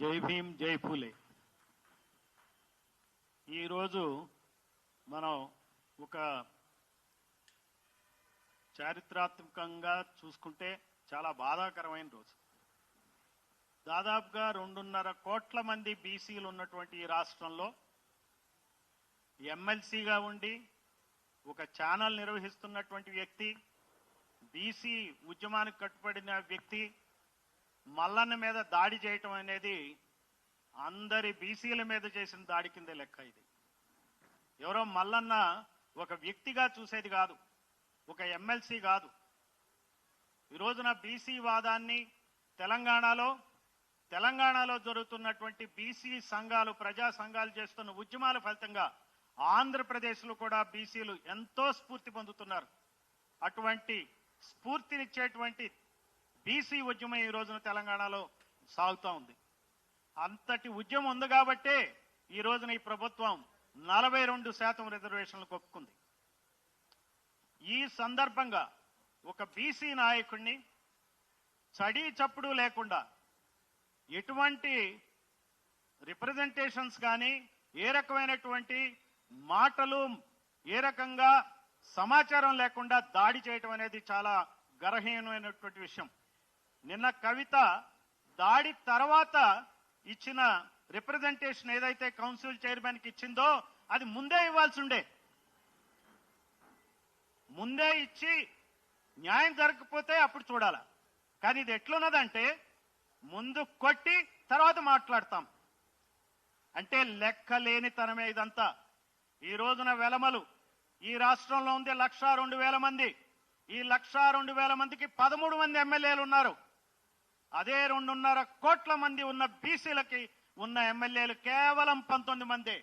జై భీమ్ జై పూలే. ఈరోజు మనం ఒక చారిత్రాత్మకంగా చూసుకుంటే చాలా బాధాకరమైన రోజు. దాదాపుగా రెండున్నర కోట్ల మంది బీసీలు ఉన్నటువంటి ఈ రాష్ట్రంలో ఎమ్మెల్సీగా ఉండి ఒక ఛానల్ నిర్వహిస్తున్నటువంటి వ్యక్తి బీసీ ఉద్యమానికి కట్టుబడిన వ్యక్తి మల్లన్న మీద దాడి చేయటం అనేది అందరి బీసీల మీద చేసిన దాడి కింద లెక్క ఇది. ఎవరో మల్లన్న ఒక వ్యక్తిగా చూసేది కాదు ఒక ఎమ్మెల్సీ కాదు. ఈ రోజున బీసీ వాదాన్ని తెలంగాణలో తెలంగాణలో జరుగుతున్నటువంటి బీసీ సంఘాలు ప్రజా సంఘాలు చేస్తున్న ఉద్యమాల ఫలితంగా ఆంధ్రప్రదేశ్లో కూడా బీసీలు ఎంతో స్ఫూర్తి పొందుతున్నారు. అటువంటి స్ఫూర్తినిచ్చేటువంటి బీసీ ఉద్యమం ఈ రోజున తెలంగాణలో సాగుతూ ఉంది. అంతటి ఉద్యమం ఉంది కాబట్టే ఈ రోజున ఈ ప్రభుత్వం నలభై రెండు శాతం రిజర్వేషన్లు ఒప్పుకుంది ఈ సందర్భంగా ఒక బీసీ నాయకుడిని చడి చప్పుడు లేకుండా ఎటువంటి రిప్రజెంటేషన్స్ కానీ ఏ రకమైనటువంటి మాటలు ఏ రకంగా సమాచారం లేకుండా దాడి చేయటం అనేది చాలా గర్హీనమైనటువంటి విషయం. నిన్న కవిత దాడి తర్వాత ఇచ్చిన రిప్రజెంటేషన్ ఏదైతే కౌన్సిల్ చైర్మన్కి ఇచ్చిందో అది ముందే ఇవ్వాల్సి ఉండే. ముందే ఇచ్చి న్యాయం జరగకపోతే అప్పుడు చూడాల. కానీ ఇది ఎట్లున్నదంటే ముందు కొట్టి తర్వాత మాట్లాడతాం. అంటే లెక్క లేనితనమే ఇదంతా. ఈ రోజున వెలమలు. ఈ రాష్ట్రంలో ఉంది లక్ష రెండు వేల మంది. ఈ లక్ష రెండు వేల మందికి పదమూడు మంది ఎమ్మెల్యేలు ఉన్నారు. అదే రెండున్నర కోట్ల మంది ఉన్న బీసీలకి ఉన్న ఎమ్మెల్యేలు కేవలం పంతొమ్మిది మందే.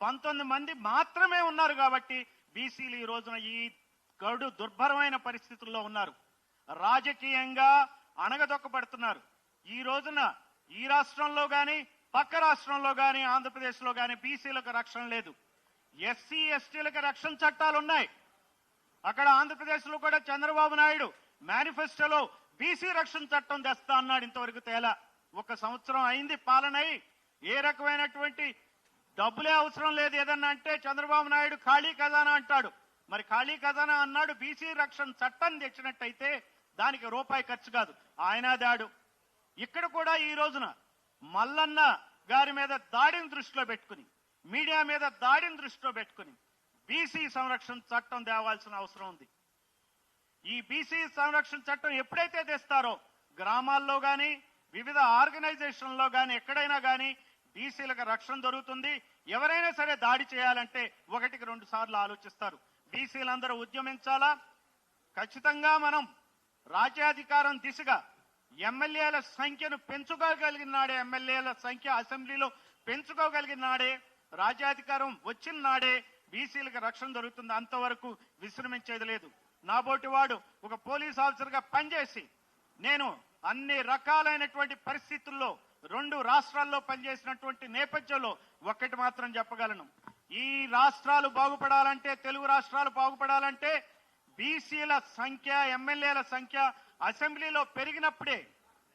పంతొమ్మిది మంది మాత్రమే ఉన్నారు కాబట్టి బీసీలు ఈ రోజున ఈ గడు దుర్భరమైన పరిస్థితుల్లో ఉన్నారు. రాజకీయంగా అణగదొక్కబడుతున్నారు. ఈ రోజున ఈ రాష్ట్రంలో కానీ పక్క రాష్ట్రంలో కానీ ఆంధ్రప్రదేశ్లో కానీ బీసీలకు రక్షణ లేదు. ఎస్సీ ఎస్టీలకు రక్షణ చట్టాలు ఉన్నాయి అక్కడ ఆంధ్రప్రదేశ్లో కూడా చంద్రబాబు నాయుడు మేనిఫెస్టోలో బీసీ రక్షణ చట్టం తెస్తా అన్నాడు ఇంతవరకు తేలా. ఒక సంవత్సరం అయింది పాలన అయి ఏ రకమైనటువంటి డబ్బులే అవసరం లేదు ఏదన్నా అంటే చంద్రబాబు నాయుడు ఖాళీ ఖజానా అంటాడు. మరి ఖాళీ ఖజానా అన్నాడు బీసీ రక్షణ చట్టం తెచ్చినట్టయితే దానికి రూపాయి ఖర్చు కాదు. ఆయన దాడు. ఇక్కడ కూడా ఈ రోజున మల్లన్న గారి మీద దాడిని దృష్టిలో పెట్టుకుని మీడియా మీద దాడిని దృష్టిలో పెట్టుకుని బీసీ సంరక్షణ చట్టం తేవాల్సిన అవసరం ఉంది. ఈ బీసీ సంరక్షణ చట్టం ఎప్పుడైతే తెస్తారో గ్రామాల్లో కానీ వివిధ ఆర్గనైజేషన్లో కానీ ఎక్కడైనా కానీ బీసీలకు రక్షణ దొరుకుతుంది. ఎవరైనా సరే దాడి చేయాలంటే ఒకటికి రెండు సార్లు ఆలోచిస్తారు. బీసీలందరూ ఉద్యమించాలా? ఖచ్చితంగా మనం రాజ్యాధికారం దిశగా ఎమ్మెల్యేల సంఖ్యను పెంచుకోగలిగిన నాడే ఎమ్మెల్యేల సంఖ్య అసెంబ్లీలో పెంచుకోగలిగిన నాడే రాజ్యాధికారం వచ్చిన నాడే బీసీలకు రక్షణ దొరుకుతుంది. అంతవరకు విశ్రమించేది లేదు. నాబోటి వాడు ఒక పోలీస్ ఆఫీసర్గా పనిచేసి నేను అన్ని రకాలైనటువంటి పరిస్థితుల్లో రెండు రాష్ట్రాల్లో పనిచేసినటువంటి నేపథ్యంలో ఒక్కటి మాత్రం చెప్పగలను. ఈ రాష్ట్రాలు బాగుపడాలంటే తెలుగు రాష్ట్రాలు బాగుపడాలంటే బీసీల సంఖ్య ఎమ్మెల్యేల సంఖ్య అసెంబ్లీలో పెరిగినప్పుడే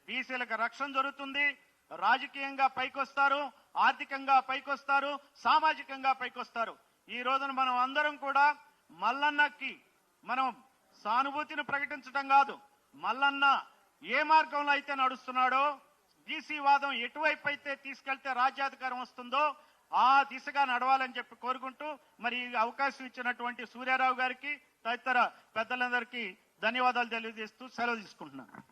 బీసీలకు రక్షణ జరుగుతుంది రాజకీయంగా పైకొస్తారు ఆర్థికంగా పైకొస్తారు సామాజికంగా పైకొస్తారు. ఈ రోజున మనం అందరం కూడా మల్లన్నకి మనం సానుభూతిని ప్రకటించడం కాదు. మల్లన్న ఏ మార్గంలో అయితే నడుస్తున్నాడో బీసీ వాదం ఎటువైపు అయితే తీసుకెళ్తే రాజ్యాధికారం వస్తుందో ఆ దిశగా నడవాలని చెప్పి కోరుకుంటూ మరి అవకాశం ఇచ్చినటువంటి సూర్యారావు గారికి తదితర పెద్దలందరికీ ధన్యవాదాలు తెలియజేస్తూ సెలవు తీసుకుంటున్నాను.